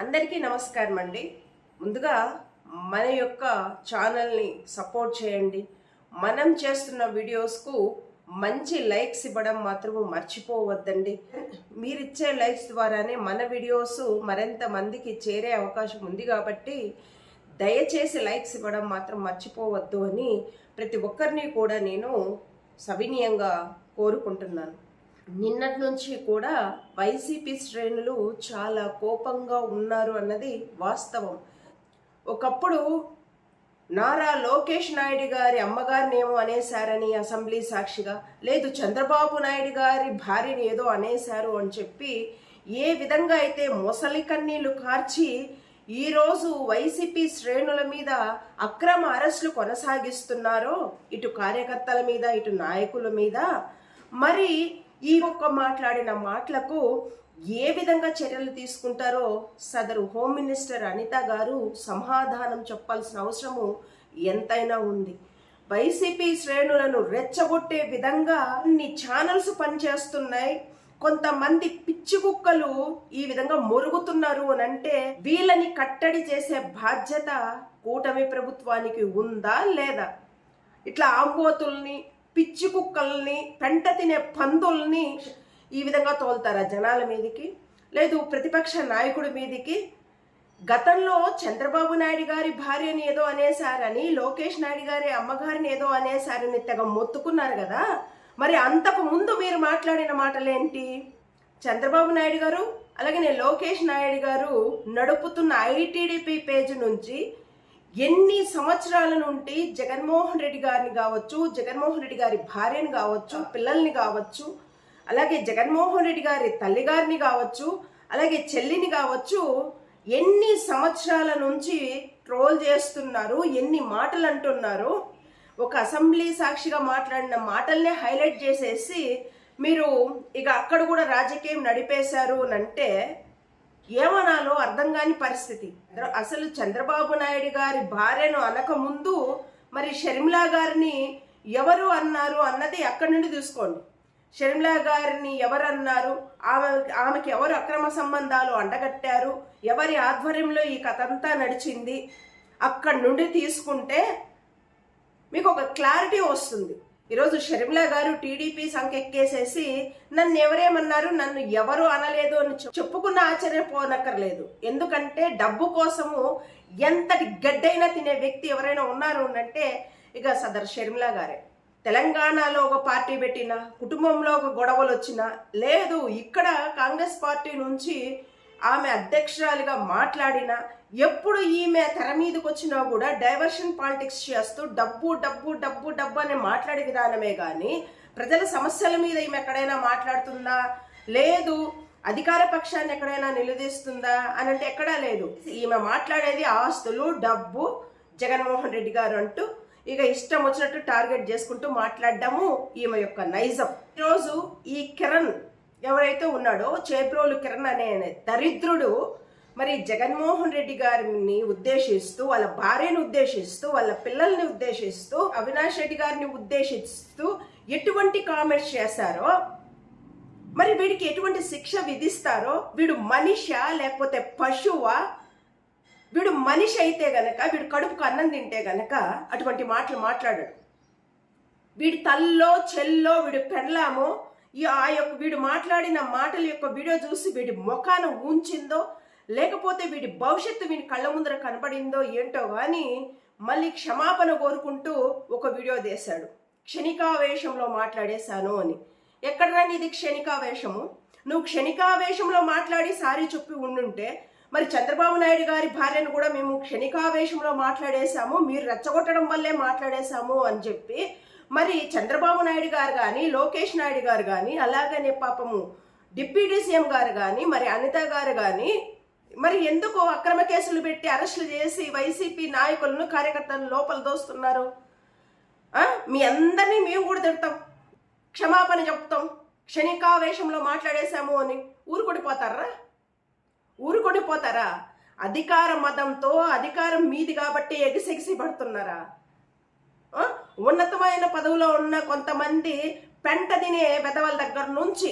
అందరికీ నమస్కారం అండి. ముందుగా మన యొక్క ఛానల్ని సపోర్ట్ చేయండి. మనం చేస్తున్న వీడియోస్కు మంచి లైక్స్ ఇవ్వడం మాత్రం మర్చిపోవద్దండి. మీరిచ్చే లైక్స్ ద్వారానే మన వీడియోస్ మరింత మందికి చేరే అవకాశం ఉంది కాబట్టి దయచేసి లైక్స్ ఇవ్వడం మాత్రం మర్చిపోవద్దు అని ప్రతి ఒక్కరిని కూడా నేను సవినీయంగా కోరుకుంటున్నాను. నిన్నటి నుంచి కూడా వైసీపీ శ్రేణులు చాలా కోపంగా ఉన్నారు అన్నది వాస్తవం. ఒకప్పుడు నారా లోకేష్ నాయుడు గారి అమ్మగారిని ఏమో అనేశారని అసెంబ్లీ సాక్షిగా లేదు చంద్రబాబు నాయుడు గారి భార్యని ఏదో అనేశారు అని చెప్పి ఏ విధంగా అయితే మొసలి కన్నీళ్ళు కార్చి ఈరోజు వైసీపీ శ్రేణుల మీద అక్రమ అరెస్టులు కొనసాగిస్తున్నారో ఇటు కార్యకర్తల మీద ఇటు నాయకుల మీద మరి ఈ ఒక్క మాట్లాడిన మాటలకు ఏ విధంగా చర్యలు తీసుకుంటారో సదరు హోమ్ మినిస్టర్ అనిత గారు సమాధానం చెప్పాల్సిన అవసరము ఎంతైనా ఉంది. వైసీపీ శ్రేణులను రెచ్చగొట్టే విధంగా అన్ని ఛానల్స్ పనిచేస్తున్నాయి. కొంతమంది పిచ్చి కుక్కలు ఈ విధంగా మొరుగుతున్నారు అని అంటే వీళ్ళని కట్టడి చేసే బాధ్యత కూటమి ప్రభుత్వానికి ఉందా లేదా? ఇట్లా ఆంబోతుల్ని పిచ్చి కుక్కల్ని పెంట తినే పందుల్ని ఈ విధంగా తోలుతారా జనాల మీదకి? లేదు ప్రతిపక్ష నాయకుడి మీదికి? గతంలో చంద్రబాబు నాయుడు గారి భార్యని ఏదో అనేశారని లోకేష్ నాయుడు గారి అమ్మగారిని ఏదో అనేశారని తెగ మొత్తుకున్నారు కదా? మరి అంతకు ముందు మీరు మాట్లాడిన మాటలేంటి? చంద్రబాబు నాయుడు గారు అలాగే లోకేష్ నాయుడు గారు నడుపుతున్న ఐటీడీపీ పేజ్ నుంచి ఎన్ని సంవత్సరాల నుండి జగన్మోహన్ రెడ్డి గారిని కావచ్చు జగన్మోహన్ రెడ్డి గారి భార్యని కావచ్చు పిల్లల్ని కావచ్చు అలాగే జగన్మోహన్ రెడ్డి గారి తల్లిగారిని కావచ్చు అలాగే చెల్లిని కావచ్చు ఎన్ని సంవత్సరాల నుంచి ట్రోల్ చేస్తున్నారు ఎన్ని మాటలు అంటున్నారు ఒక అసెంబ్లీ సాక్షిగా మాట్లాడిన మాటల్నే హైలైట్ చేసేసి మీరు ఇక అక్కడ కూడా రాజకీయం నడిపేశారు అని అంటే ఏమనాలో అర్థం కాని పరిస్థితి. అసలు చంద్రబాబు నాయుడు గారి భార్యను అనకముందు మరి షర్మిలా గారిని ఎవరు అన్నారు అన్నది అక్కడి నుండి చూసుకోండి. షర్మిలా గారిని ఎవరు అన్నారు ఆమె ఆమెకి ఎవరు అక్రమ సంబంధాలు అండగట్టారు ఎవరి ఆధ్వర్యంలో ఈ కథ అంతా నడిచింది? అక్కడి నుండి తీసుకుంటే మీకు ఒక క్లారిటీ వస్తుంది. ఈరోజు షర్మిల గారు టీడీపీ సంకెక్కేసేసి నన్ను ఎవరేమన్నారు? నన్ను ఎవరు అనలేదు అని చెప్పుకున్న చెప్పుకున్న ఆశ్చర్యపోనక్కర్లేదు ఎందుకంటే డబ్బు కోసము ఎంతటి గడ్డైనా తినే వ్యక్తి ఎవరైనా ఉన్నారు అంటే ఇక సదర్ షర్మిల గారే. తెలంగాణలో ఒక పార్టీ పెట్టిన కుటుంబంలో ఒక గొడవలు వచ్చినా లేదు ఇక్కడ కాంగ్రెస్ పార్టీ నుంచి ఆమె అధ్యక్షురాలిగా మాట్లాడినా ఎప్పుడు ఈమె తెర మీదకి వచ్చినా కూడా డైవర్షన్ పాలిటిక్స్ చేస్తూ డబ్బు డబ్బు డబ్బు డబ్బు అనే మాట్లాడే విధానమే కానీ ప్రజల సమస్యల మీద ఈమె ఎక్కడైనా మాట్లాడుతుందా? లేదు. అధికార పక్షాన్ని ఎక్కడైనా నిలదీస్తుందా? అని అంటే ఎక్కడా లేదు. ఈమె మాట్లాడేది ఆస్తులు డబ్బు జగన్మోహన్ రెడ్డి గారు అంటూ ఇక ఇష్టం వచ్చినట్టు టార్గెట్ చేసుకుంటూ మాట్లాడడము ఈమె యొక్క నైజం. ఈరోజు ఈ కిరణ్ ఎవరైతే ఉన్నాడో చేప్రోలు కిరణ్ అనే దరిద్రుడు మరి జగన్మోహన్ రెడ్డి గారిని ఉద్దేశిస్తూ వాళ్ళ భార్యను ఉద్దేశిస్తూ వాళ్ళ పిల్లల్ని ఉద్దేశిస్తూ అవినాష్ రెడ్డి గారిని ఉద్దేశిస్తూ ఎటువంటి కామెంట్స్ చేశారో మరి వీడికి ఎటువంటి శిక్ష విధిస్తారో వీడు మనిషా లేకపోతే పశువా? వీడు మనిషి అయితే గనక వీడు కడుపుకు అన్నం తింటే గనక అటువంటి మాటలు మాట్లాడాడు. వీడి తల్లో చెల్లో వీడు పెళ్ళామో ఈ ఆ యొక్క వీడు మాట్లాడిన మాటల యొక్క వీడియో చూసి వీడి ముఖాన ఉంచిందో లేకపోతే వీడి భవిష్యత్తు వీడి కళ్ళ ముందర కనపడిందో ఏంటో కానీ మళ్ళీ క్షమాపణ కోరుకుంటూ ఒక వీడియో తీశాడు. క్షణికావేశంలో మాట్లాడేశాను అని. ఎక్కడ ఇది క్షణికావేశము? నువ్వు క్షణికావేశంలో మాట్లాడి సారీ చెప్పి ఉండుంటే మరి చంద్రబాబు నాయుడు గారి భార్యను కూడా మేము క్షణికావేశంలో మాట్లాడేశాము మీరు రెచ్చగొట్టడం వల్లే మాట్లాడేశాము అని చెప్పి మరి చంద్రబాబు నాయుడు గారు కానీ లోకేష్ నాయుడు గారు కానీ అలాగనే పాపము డిప్యూటీ సీఎం గారు కానీ మరి అనిత గారు కానీ మరి ఎందుకు అక్రమ కేసులు పెట్టి అరెస్టులు చేసి వైసీపీ నాయకులను కార్యకర్తలను లోపల దోస్తున్నారు? మీ అందరినీ మేము కూడా తిడతాం. క్షమాపణ చెప్తాం. క్షణికావేశంలో మాట్లాడేశాము అని ఊరుకొడిపోతారా ఊరుకొడిపోతారా అధికార మతంతో అధికారం మీది కాబట్టి ఎగిసెగిసి పడుతున్నారా? ఉన్నతమైన పదవిలో ఉన్న కొంతమంది పెంట తినే పెదవుల దగ్గర నుంచి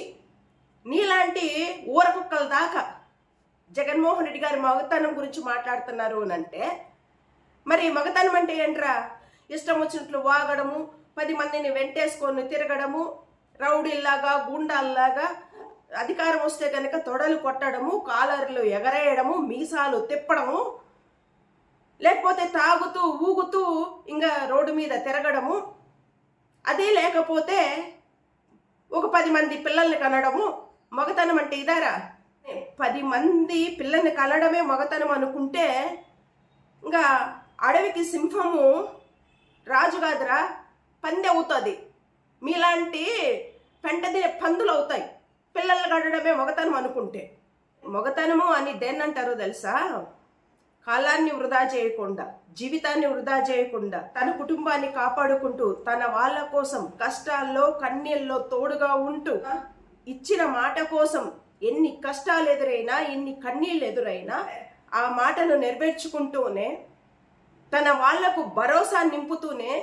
నీలాంటి ఊర కుక్కల దాకా జగన్మోహన్ రెడ్డి గారి మగతనం గురించి మాట్లాడుతున్నారు అని అంటే మరి మగతనం అంటే ఏంట్రా? ఇష్టం వచ్చినట్లు వాగడము పది మందిని వెంటేసుకొని తిరగడము రౌడీల్లాగా గూండాల్లాగా అధికారం వస్తే కనుక తొడలు కొట్టడము కాలర్లు ఎగరేయడము మీసాలు తిప్పడము లేకపోతే తాగుతూ ఊగుతూ ఇంకా రోడ్డు మీద తిరగడము అదే లేకపోతే ఒక పది మంది పిల్లల్ని కనడము మగతనం అంటే ఇదారా? పది మంది పిల్లల్ని కలడమే మగతనం అనుకుంటే ఇంకా అడవికి సింహము రాజు కాదురా పంది అవుతుంది. మీలాంటి పెంటది పందులు అవుతాయి. పిల్లల్ని కడడమే మగతనం అనుకుంటే. మగతనము అని దేన్నంటారో తెలుసా? కాలాన్ని వృధా చేయకుండా జీవితాన్ని వృధా చేయకుండా తన కుటుంబాన్ని కాపాడుకుంటూ తన వాళ్ళ కోసం కష్టాల్లో కన్నీళ్ళలో తోడుగా ఉంటూ ఇచ్చిన మాట కోసం ఎన్ని కష్టాలు ఎదురైనా ఎన్ని కన్నీళ్ళు ఎదురైనా ఆ మాటను నెరవేర్చుకుంటూనే తన వాళ్ళకు భరోసా నింపుతూనే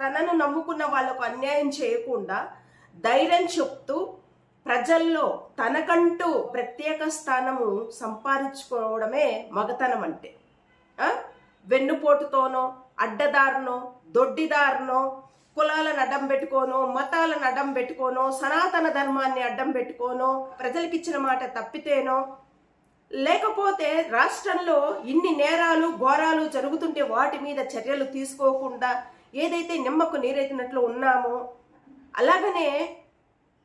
తనను నమ్ముకున్న వాళ్ళకు అన్యాయం చేయకుండా ధైర్యం చెప్తూ ప్రజల్లో తనకంటూ ప్రత్యేక స్థానము సంపాదించుకోవడమే మగతనం అంటే వెన్నుపోటుతోనో అడ్డదారునో దొడ్డిదారునో కులాలను అడ్డం పెట్టుకోనో మతాలను అడ్డం పెట్టుకోనో సనాతన ధర్మాన్ని అడ్డం పెట్టుకోనో ప్రజలకిచ్చిన మాట తప్పితేనో లేకపోతే రాష్ట్రంలో ఇన్ని నేరాలు ఘోరాలు జరుగుతుంటే వాటి మీద చర్యలు తీసుకోకుండా ఏదైతే నిమ్మకు నీరెత్తినట్లు ఉన్నామో అలాగనే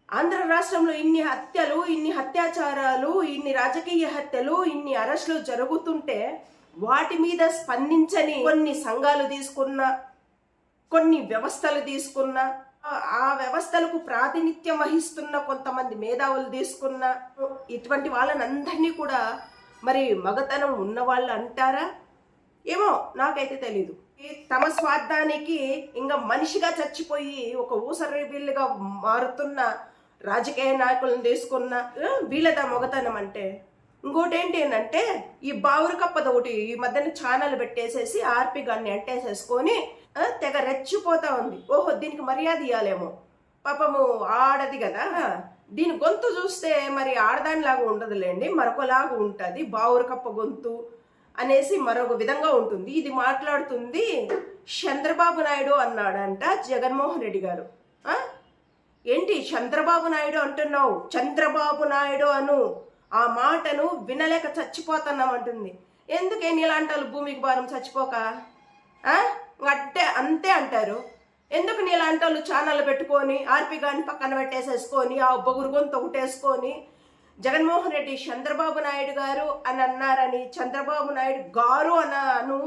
ఆంధ్ర రాష్ట్రంలో ఇన్ని హత్యలు ఇన్ని అత్యాచారాలు ఇన్ని రాజకీయ హత్యలు ఇన్ని అరెస్టులు జరుగుతుంటే వాటి మీద స్పందించని కొన్ని సంఘాలు తీసుకున్న కొన్ని వ్యవస్థలు తీసుకున్న ఆ- వ్యవస్థలకు ప్రాతినిధ్యం వహిస్తున్న కొంతమంది మేధావులు తీసుకున్న ఇటువంటి వాళ్ళని అందరినీ కూడా మరి మగతనం ఉన్న వాళ్ళు అంటారా? ఏమో నాకైతే తెలీదు. ఈ తమ స్వార్థానికి ఇంకా మనిషిగా చచ్చిపోయి ఒక ఊసరి మారుతున్న రాజకీయ నాయకులను తీసుకున్న ఆ, వీళ్ళదా మొగతనం అంటే? ఇంకోటి ఏంటి అంటే ఈ బావురు కప్పది ఒకటి ఈ మధ్యన ఛానల్ పెట్టేసేసి ఆర్పి గాన్ని అంటేసేసుకొని తెగ రెచ్చిపోతా ఉంది. ఓహో దీనికి మర్యాద ఇవ్వాలేమో పాపము ఆడది కదా. దీని గొంతు చూస్తే మరి ఆడదానిలాగా ఉండదులేండి. మరొకలాగా ఉంటుంది. బావురు కప్ప గొంతు అనేసి మరొక విధంగా ఉంటుంది. ఇది మాట్లాడుతుంది చంద్రబాబు నాయుడు అన్నాడంట జగన్మోహన్ రెడ్డి గారు? ఏంటి చంద్రబాబు నాయుడు అంటున్నావు? చంద్రబాబు నాయుడు అను ఆ మాటను వినలేక చచ్చిపోతున్నాం అంటుంది ఎందుకే నీలాంటి భూమికి భారం చచ్చిపోక? ఆ? అంటే అంతే అంటారు. ఎందుకు నీలాంటి వాళ్ళు ఛానల్ పెట్టుకొని ఆర్పి గాని పక్కన పెట్టేసేసుకొని ఆ బొగురు గొంతు ఒకటేసుకొని జగన్మోహన్ రెడ్డి చంద్రబాబు నాయుడు గారు అని అన్నారని చంద్రబాబు నాయుడు గారు అన్నాను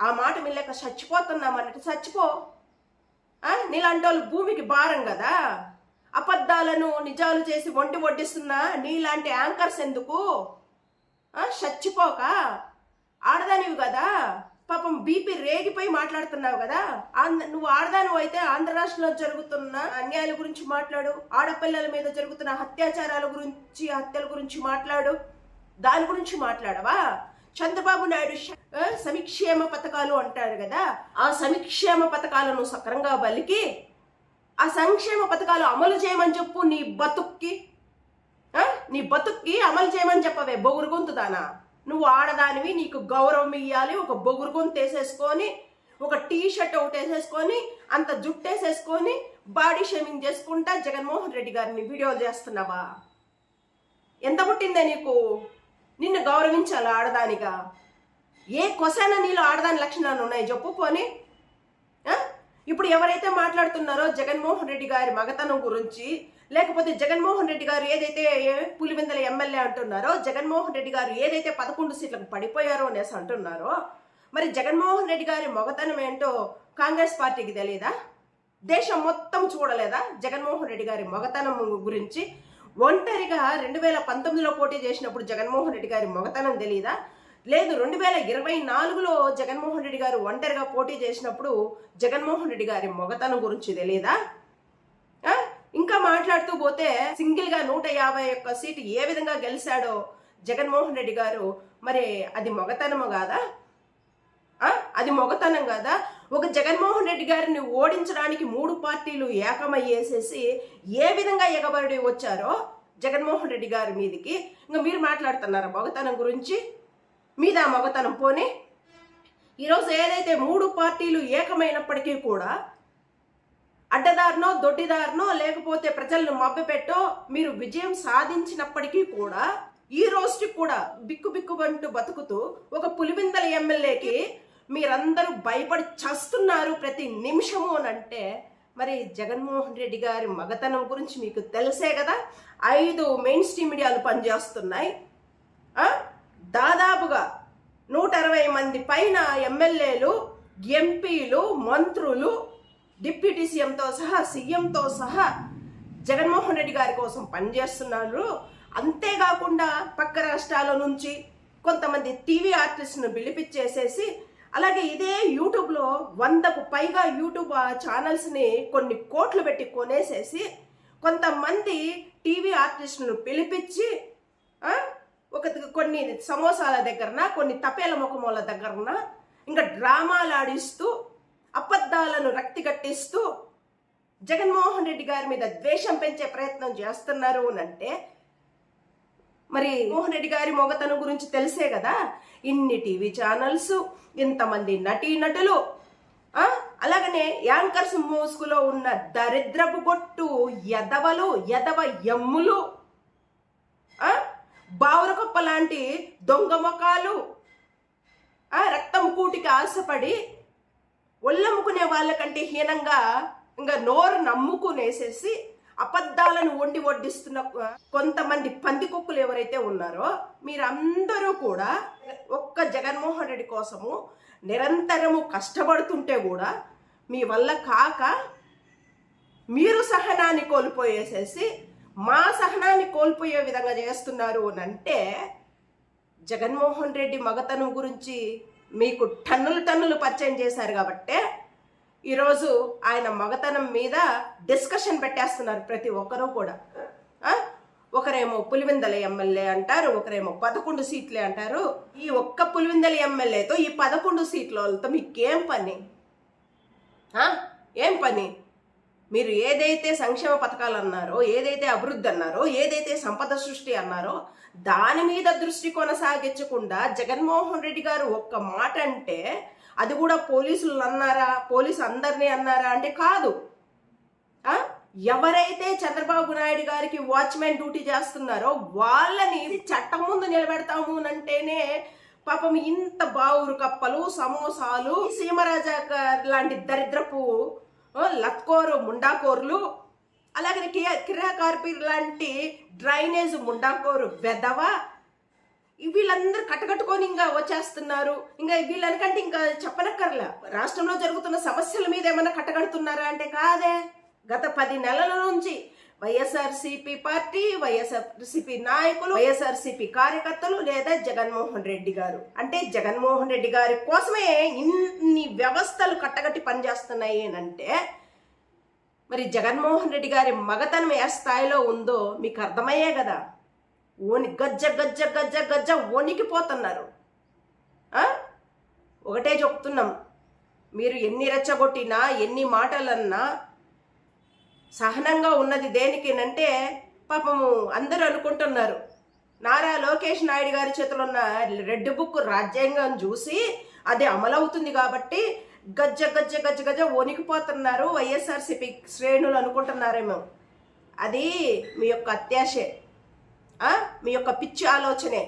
ఆ మాట మిల్లక చచ్చిపోతున్నాం అన్నట్టు చచ్చిపో. నీలాంటి వాళ్ళు భూమికి భారం కదా. అబద్ధాలను నిజాలు చేసి వంటి వడ్డిస్తున్నా నీలాంటి యాంకర్స్ ఎందుకు? చచ్చిపోక. ఆడదానివి కదా. పాపం బీపీ రేగిపోయి మాట్లాడుతున్నావు కదా? నువ్వు ఆడదాను అయితే ఆంధ్ర రాష్ట్రంలో జరుగుతున్న అన్యాయాల గురించి మాట్లాడు. ఆడపిల్లల మీద జరుగుతున్న అత్యాచారాల గురించి హత్యల గురించి మాట్లాడు. దాని గురించి మాట్లాడవా? చంద్రబాబు నాయుడు సమిక్షేమ సంక్షేమ పథకాలు అంటాడు కదా? ఆ సంక్షేమ పథకాలను సక్రంగా బలికి ఆ సంక్షేమ పథకాలు అమలు చేయమని చెప్పు నీ బతుక్కి. నీ బతుక్కి అమలు చేయమని చెప్పవే. బొగురుగుంతుదానా గొంతు నువ్వు ఆడదానివి నీకు గౌరవం ఇవ్వాలి ఒక బొగురు గొంతు వేసేసుకొని ఒక టీ షర్ట్ ఒకటి వేసేసుకొని అంత జుట్టు వేసేసుకొని బాడీ షేమింగ్ చేసుకుంటా జగన్మోహన్ రెడ్డి గారిని వీడియోలు చేస్తున్నావా? ఎంత పుట్టిందే నీకు? నిన్ను గౌరవించాలి ఆడదానిగా. ఏ కొసైన నీలో ఆడదాని లక్షణాలు ఉన్నాయి చెప్పు పోనీ. ఇప్పుడు ఎవరైతే మాట్లాడుతున్నారో జగన్మోహన్ రెడ్డి గారి మగతనం గురించి లేకపోతే జగన్మోహన్ రెడ్డి గారు ఏదైతే పులివెందల ఎమ్మెల్యే అంటున్నారో జగన్మోహన్ రెడ్డి గారు ఏదైతే పదకొండు సీట్లకు పడిపోయారో అనేసి అంటున్నారో మరి జగన్మోహన్ రెడ్డి గారి మొగతనం ఏంటో కాంగ్రెస్ పార్టీకి తెలియదా దేశం మొత్తం చూడలేదా జగన్మోహన్ రెడ్డి గారి మొగతనం గురించి? ఒంటరిగా రెండు వేల పంతొమ్మిదిలో పోటీ చేసినప్పుడు జగన్మోహన్ రెడ్డి గారి మొగతనం తెలియదా లేదు రెండు వేల ఇరవై నాలుగులో జగన్మోహన్ రెడ్డి గారు ఒంటరిగా పోటీ చేసినప్పుడు జగన్మోహన్ రెడ్డి గారి మొగతనం గురించి తెలియదా మాట్లాడుతూ పోతే సింగిల్గా నూట యాభై ఒక్క సీటు ఏ విధంగా గెలిచాడో జగన్మోహన్ రెడ్డి గారు మరి అది మొగతనము కాదా? అది మొగతనం కదా? ఒక జగన్మోహన్ రెడ్డి గారిని ఓడించడానికి మూడు పార్టీలు ఏకమయ్యేసేసి ఏ విధంగా ఎగబడి వచ్చారో జగన్మోహన్ రెడ్డి గారి మీదికి. ఇంకా మీరు మాట్లాడుతున్నారా మొగతనం గురించి? మీద మొగతనం పోనీ? ఈరోజు ఏదైతే మూడు పార్టీలు ఏకమైనప్పటికీ కూడా అడ్డదారినో దొడ్డిదారినో లేకపోతే ప్రజలను మభ్యపెట్టో మీరు విజయం సాధించినప్పటికీ కూడా ఈ రోజుకి కూడా బిక్కు బిక్కుబంటూ బతుకుతూ ఒక పులివిందల ఎమ్మెల్యేకి మీరందరూ భయపడి చస్తున్నారు ప్రతి నిమిషము అని అంటే మరి జగన్మోహన్ రెడ్డి గారి మగతనం గురించి మీకు తెలిసే కదా. ఐదు మెయిన్ స్ట్రీమ్ మీడియాలు పనిచేస్తున్నాయి. దాదాపుగా నూట అరవై మంది పైన ఎమ్మెల్యేలు ఎంపీలు మంత్రులు డిప్యూటీ సీఎంతో సహా సీఎంతో సహా జగన్మోహన్ రెడ్డి గారి కోసం పనిచేస్తున్నారు. అంతేకాకుండా పక్క రాష్ట్రాల నుంచి కొంతమంది టీవీ ఆర్టిస్ట్ను పిలిపించేసేసి అలాగే ఇదే యూట్యూబ్లో వందకు పైగా యూట్యూబ్ ఛానల్స్ని కొన్ని కోట్లు పెట్టి కొనేసేసి కొంతమంది టీవీ ఆర్టిస్టులను పిలిపించి ఒక కొన్ని సమోసాల దగ్గరన కొన్ని తపేల ముఖముల దగ్గరన ఇంకా డ్రామాలు ఆడిస్తూ అబద్ధాలను రక్తి కట్టిస్తూ జగన్మోహన్ రెడ్డి గారి మీద ద్వేషం పెంచే ప్రయత్నం చేస్తున్నారు అని అంటే మరి మోహన్ రెడ్డి గారి మొగతనం గురించి తెలిసే కదా? ఇన్ని టీవీ ఛానల్స్ ఇంతమంది నటీనటులు అలాగనే యాంకర్స్ మోసుకులో ఉన్న దరిద్రపు గొట్టు ఎదవలు ఎదవ ఎమ్ములు బావురకొప్ప లాంటి దొంగ మొఖాలు రక్తం కూటికి ఆశపడి ఒళ్ళమ్ముకునే వాళ్ళకంటే హీనంగా ఇంకా నోరు నమ్ముకునేసేసి అబద్ధాలను వండి వడ్డిస్తున్న కొంతమంది పందికొక్కులు ఎవరైతే ఉన్నారో మీరందరూ కూడా ఒక్క జగన్మోహన్ రెడ్డి కోసము నిరంతరము కష్టపడుతుంటే కూడా మీ వల్ల కాక మీరు సహనాన్ని కోల్పోయేసేసి మా సహనాన్ని కోల్పోయే విధంగా చేస్తున్నారు అని అంటే జగన్మోహన్ రెడ్డి మగతనం గురించి మీకు టన్నులు టన్నులు పరిచయం చేశారు కాబట్టే ఈరోజు ఆయన మగతనం మీద డిస్కషన్ పెట్టేస్తున్నారు ప్రతి ఒక్కరూ కూడా. ఒకరేమో పులివెందల ఎమ్మెల్యే అంటారు ఒకరేమో పదకొండు సీట్లే అంటారు. ఈ ఒక్క పులివెందల ఎమ్మెల్యేతో ఈ పదకొండు సీట్ల వాళ్ళతో మీకేం పని? ఏం పని? మీరు ఏదైతే సంక్షేమ పథకాలు అన్నారో ఏదైతే అభివృద్ధి అన్నారో ఏదైతే సంపద సృష్టి అన్నారో దాని మీద దృష్టి కొనసాగించకుండా జగన్మోహన్ రెడ్డి గారు ఒక్క మాట అంటే అది కూడా పోలీసులు అన్నారా పోలీసు అందరినీ అన్నారా అంటే కాదు. ఎవరైతే చంద్రబాబు నాయుడు గారికి వాచ్మెన్ డ్యూటీ చేస్తున్నారో వాళ్ళని చట్టం ముందు నిలబెడతాము అంటేనే పాపం ఇంత బావురు కప్పలు సమోసాలు సీమరాజా గారు లాంటి దరిద్రపు లత్కోరు ముండాకోర్లు అలాగే కియా కిరా కార్పీర్ లాంటి డ్రైనేజ్ ముండాకోరు వెదవ వీళ్ళందరూ కట్టకట్టుకొని ఇంకా వచ్చేస్తున్నారు. ఇంకా వీళ్ళనికంటే ఇంకా చెప్పనక్కర్లా. రాష్ట్రంలో జరుగుతున్న సమస్యల మీద ఏమైనా కట్టగడుతున్నారా అంటే కాదే. గత పది నెలల నుంచి వైఎస్ఆర్సీపీ పార్టీ వైఎస్ఆర్సీపీ నాయకులు వైఎస్ఆర్సీపీ కార్యకర్తలు లేదా జగన్మోహన్ రెడ్డి గారు. అంటే జగన్మోహన్ రెడ్డి గారి కోసమే ఇన్ని వ్యవస్థలు కట్టగట్టి పనిచేస్తున్నాయి అంటే మరి జగన్మోహన్ రెడ్డి గారి మగతనం ఏ స్థాయిలో ఉందో మీకు అర్థమయ్యే కదా. ఓని గజ్జ గజ్జ గజ్జ గజ్జ వణికిపోతున్నారు. ఒకటే చెప్తున్నాం. మీరు ఎన్ని రెచ్చగొట్టినా ఎన్ని మాటలన్నా సహనంగా ఉన్నది దేనికేనంటే పాపము అందరూ అనుకుంటున్నారు. నారా లోకేష్ నాయుడు గారి చేతిలో ఉన్న రెడ్ బుక్ రాజ్యాంగం చూసి అది అమలవుతుంది కాబట్టి గజ్జ గజ్జ గజ్జ గజ్జ వణికిపోతున్నారు వైఎస్ఆర్సిపి శ్రేణులు అనుకుంటున్నారేమో. అది మీ యొక్క అత్యాశే. మీ యొక్క పిచ్చి ఆలోచనే.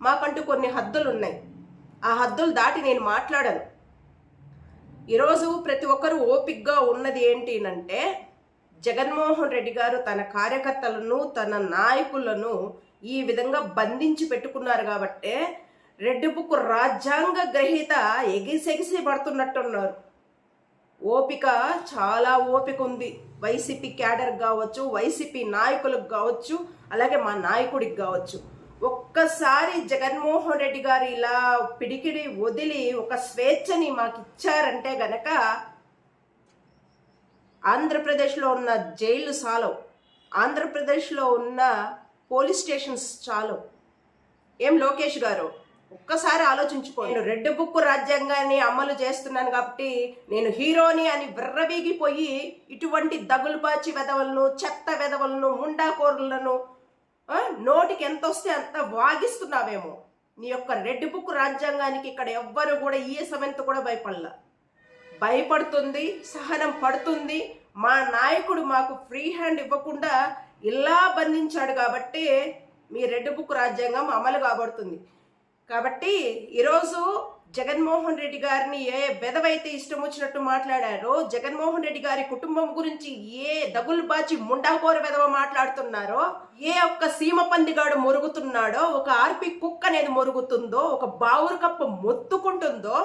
మాకంటూ కొన్ని హద్దులు ఉన్నాయి ఆ హద్దులు దాటి నేను మాట్లాడను. ఈరోజు ప్రతి ఒక్కరూ ఓపిక్గా ఉన్నది ఏంటి అంటే జగన్మోహన్ రెడ్డి గారు తన కార్యకర్తలను తన నాయకులను ఈ విధంగా బంధించి పెట్టుకున్నారు కాబట్టే రెడ్డి బుక్ రాజ్యాంగ గ్రహీత ఎగిసెగిసి పడుతున్నట్టున్నారు. ఓపిక చాలా ఓపిక ఉంది. వైసీపీ క్యాడర్ కావచ్చు వైసీపీ నాయకులకు కావచ్చు అలాగే మా నాయకుడికి కావచ్చు. ఒక్కసారి జగన్మోహన్ రెడ్డి గారు ఇలా పిడికిడి వదిలి ఒక స్వేచ్ఛని మాకు ఇచ్చారంటే గనక ఆంధ్రప్రదేశ్లో ఉన్న జైళ్ళు చాలవు. ఆంధ్రప్రదేశ్లో ఉన్న పోలీస్ స్టేషన్స్ చాలు ఏం లోకేష్ గారు? ఒక్కసారి ఆలోచించుకో నేను రెడ్ బుక్ రాజ్యాంగాన్ని అమలు చేస్తున్నాను కాబట్టి నేను హీరోని అని విర్రవీగిపోయి ఇటువంటి దగులుబాచి వెధవలను చెత్త వెధవలను ముండాకోరులను నోటికి ఎంత వస్తే అంత వాగిస్తున్నావేమో. నీ యొక్క రెడ్ బుక్ రాజ్యాంగానికి ఇక్కడ ఎవ్వరు కూడా ఈ సమయంతో కూడా భయపడలా. భయపడుతుంది సహనం పడుతుంది. మా నాయకుడు మాకు ఫ్రీ హ్యాండ్ ఇవ్వకుండా ఇలా బంధించాడు కాబట్టి మీ రెడ్ బుక్ రాజ్యాంగం అమలు కాబడుతుంది. కాబట్టి ఈరోజు జగన్మోహన్ రెడ్డి గారిని ఏ బెదవైతే ఇష్టం వచ్చినట్టు మాట్లాడారో జగన్మోహన్ రెడ్డి గారి కుటుంబం గురించి ఏ దగులు బాచి ముండాకోర బెదవ మాట్లాడుతున్నారో ఏ ఒక్క సీమ పందిగాడు మొరుగుతున్నాడో ఒక ఆర్పి కుక్క అనేది మొరుగుతుందో ఒక బావురు కప్ప మొత్తుకుంటుందో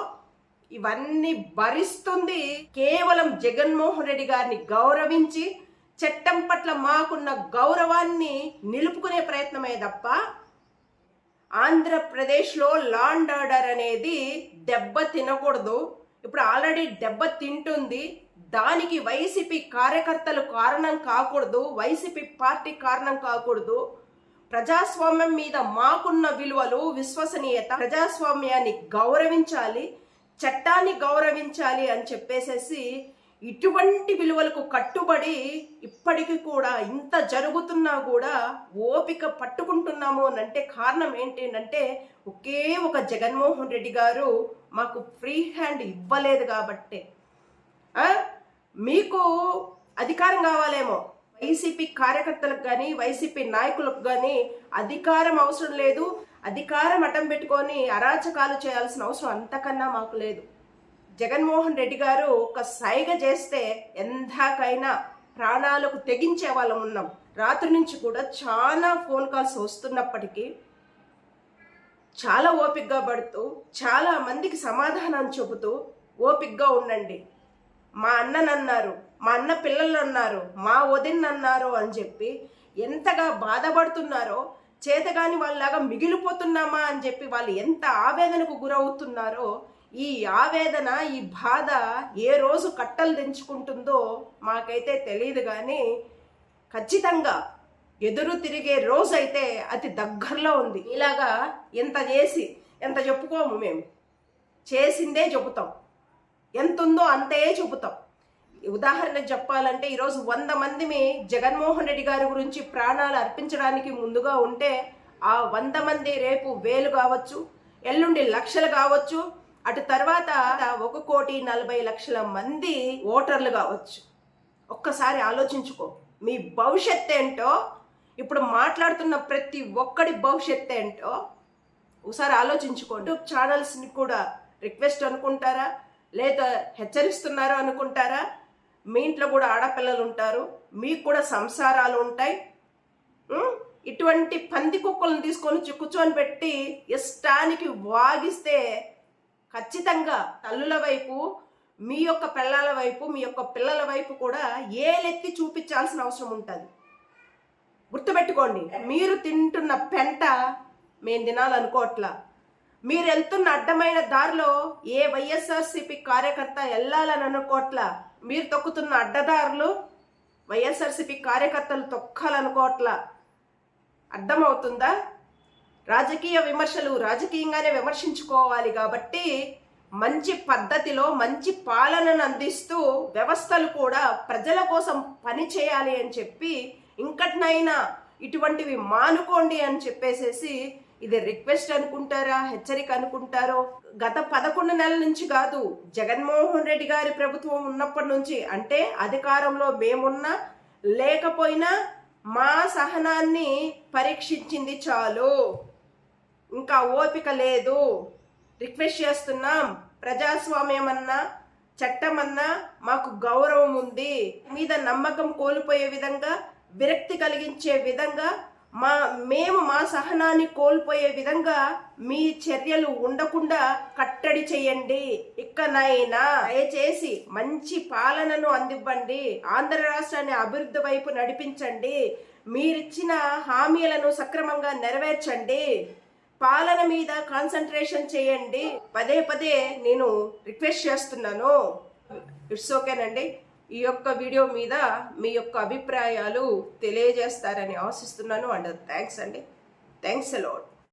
ఇవన్నీ భరిస్తుంది కేవలం జగన్మోహన్ రెడ్డి గారిని గౌరవించి చట్టం పట్ల మాకున్న గౌరవాన్ని నిలుపుకునే ప్రయత్నమే తప్ప ఆంధ్రప్రదేశ్లో లాండ్ ఆర్డర్ అనేది దెబ్బ తినకూడదు. ఇప్పుడు ఆల్రెడీ దెబ్బ తింటుంది. దానికి వైసీపీ కార్యకర్తలు కారణం కాకూడదు. వైసీపీ పార్టీ కారణం కాకూడదు. ప్రజాస్వామ్యం మీద మాకున్న విలువలు విశ్వసనీయత. ప్రజాస్వామ్యాన్ని గౌరవించాలి. చట్టాన్ని గౌరవించాలి అని చెప్పేసేసి ఇటువంటి విలువలకు కట్టుబడి ఇప్పటికీ కూడా ఇంత జరుగుతున్నా కూడా ఓపిక పట్టుకుంటున్నాము అని అంటే కారణం ఏంటి అంటే ఒకే ఒక జగన్మోహన్ రెడ్డి గారు మాకు ఫ్రీ హ్యాండ్ ఇవ్వలేదు కాబట్టే. మీకు అధికారం కావాలేమో. వైసీపీ కార్యకర్తలకు కానీ వైసీపీ నాయకులకు కానీ అధికారం అవసరం లేదు. అధికారం అడ్డం పెట్టుకొని అరాచకాలు చేయాల్సిన అవసరం అంతకన్నా మాకు లేదు. జగన్మోహన్ రెడ్డి గారు ఒక సైగ చేస్తే ఎందాకైనా ప్రాణాలకు తెగించే వాళ్ళం ఉన్నాం. రాత్రి నుంచి కూడా చాలా ఫోన్ కాల్స్ వస్తున్నప్పటికీ చాలా ఓపిక్గా పడుతూ చాలా మందికి సమాధానం చెబుతూ ఓపిక్గా ఉండండి. మా అన్ననన్నారు మా అన్న పిల్లలు అన్నారు మా వదిన్నన్నారు అని చెప్పి ఎంతగా బాధపడుతున్నారో చేతగాని వాళ్ళలాగా మిగిలిపోతున్నామా అని చెప్పి వాళ్ళు ఎంత ఆవేదనకు గురవుతున్నారో ఈ ఆవేదన ఈ బాధ ఏ రోజు కట్టలు తెంచుకుంటుందో మాకైతే తెలియదు కానీ ఖచ్చితంగా ఎదురు తిరిగే రోజైతే అతి దగ్గరలో ఉంది. ఇలాగా ఎంత చేసి ఎంత చెప్పుకోము మేము? చేసిందే చెబుతాం. ఎంత ఉందో అంతే చెబుతాం. ఉదాహరణ చెప్పాలంటే ఈరోజు వంద మందిమి జగన్మోహన్ రెడ్డి గారి గురించి ప్రాణాలు అర్పించడానికి ముందుగా ఉంటే ఆ వంద మంది రేపు వేలు కావచ్చు ఎల్లుండి లక్షలు కావచ్చు అటు తర్వాత ఒక కోటి నలభై లక్షల మంది ఓటర్లు కావచ్చు. ఒక్కసారి ఆలోచించుకో మీ భవిష్యత్ ఏంటో ఇప్పుడు మాట్లాడుతున్న ప్రతి ఒక్కడి భవిష్యత్ ఏంటో ఒకసారి ఆలోచించుకోండి ఛానల్స్ని కూడా రిక్వెస్ట్ అనుకుంటారా? లేదా హెచ్చరిస్తున్నారు అనుకుంటారా? మీ ఇంట్లో కూడా ఆడపిల్లలు ఉంటారు మీకు కూడా సంసారాలు ఉంటాయి. ఇటువంటి పంది కుక్కలను తీసుకొని చి- కూర్చొని పెట్టి ఇష్టానికి వాగిస్తే ఖచ్చితంగా తల్లుల వైపు మీ యొక్క పిల్లల వైపు మీ యొక్క పిల్లల వైపు కూడా ఏలెత్తి చూపించాల్సిన అవసరం ఉంటుంది. గుర్తుపెట్టుకోండి మీరు తింటున్న పెంట మేము తినాలనుకోవట్లా. మీరు వెళ్తున్న అడ్డమైన దారిలో ఏ వైఎస్ఆర్సీపీ కార్యకర్త వెళ్ళాలని అనుకోవట్లా. మీరు తొక్కుతున్న అడ్డదారులు వైఎస్ఆర్సీపీ కార్యకర్తలు తొక్కాలనుకోవట్ల. అర్థమవుతుందా? రాజకీయ విమర్శలు రాజకీయంగానే విమర్శించుకోవాలి కాబట్టి మంచి పద్ధతిలో మంచి పాలనను అందిస్తూ వ్యవస్థలు కూడా ప్రజల కోసం పని చేయాలి అని చెప్పి ఇంకటినైనా ఇటువంటివి మానుకోండి అని చెప్పేసేసి ఇది రిక్వెస్ట్ అనుకుంటారా? హెచ్చరిక అనుకుంటారో? గత పదకొండు నెలల నుంచి కాదు జగన్మోహన్ రెడ్డి గారి ప్రభుత్వం ఉన్నప్పటి నుంచి. అంటే అధికారంలో మేమున్నా లేకపోయినా మా సహనాన్ని పరీక్షించింది చాలు. ఇంకా ఓపిక లేదు. రిక్వెస్ట్ చేస్తున్నాం. ప్రజాస్వామ్యం అన్నా చట్టం అన్నా మాకు గౌరవం ఉంది. మీద నమ్మకం కోల్పోయే విధంగా విరక్తి కలిగించే విధంగా మా మేము మా సహనాన్ని కోల్పోయే విధంగా మీ చర్యలు ఉండకుండా కట్టడి చేయండి. ఇక్కనైనా దయచేసి మంచి పాలనను అందివ్వండి. ఆంధ్ర రాష్ట్రాన్ని అభివృద్ధి వైపు నడిపించండి. మీరిచ్చిన హామీలను సక్రమంగా నెరవేర్చండి. పాలన మీద కాన్సన్ట్రేషన్ చేయండి. పదే పదే నేను రిక్వెస్ట్ చేస్తున్నాను. ఇట్స్ ఓకేనండి. ఈ యొక్క వీడియో మీద మీ యొక్క అభిప్రాయాలు తెలియజేస్తారని ఆశిస్తున్నాను అండ్ థ్యాంక్స్ అండి. Thanks a lot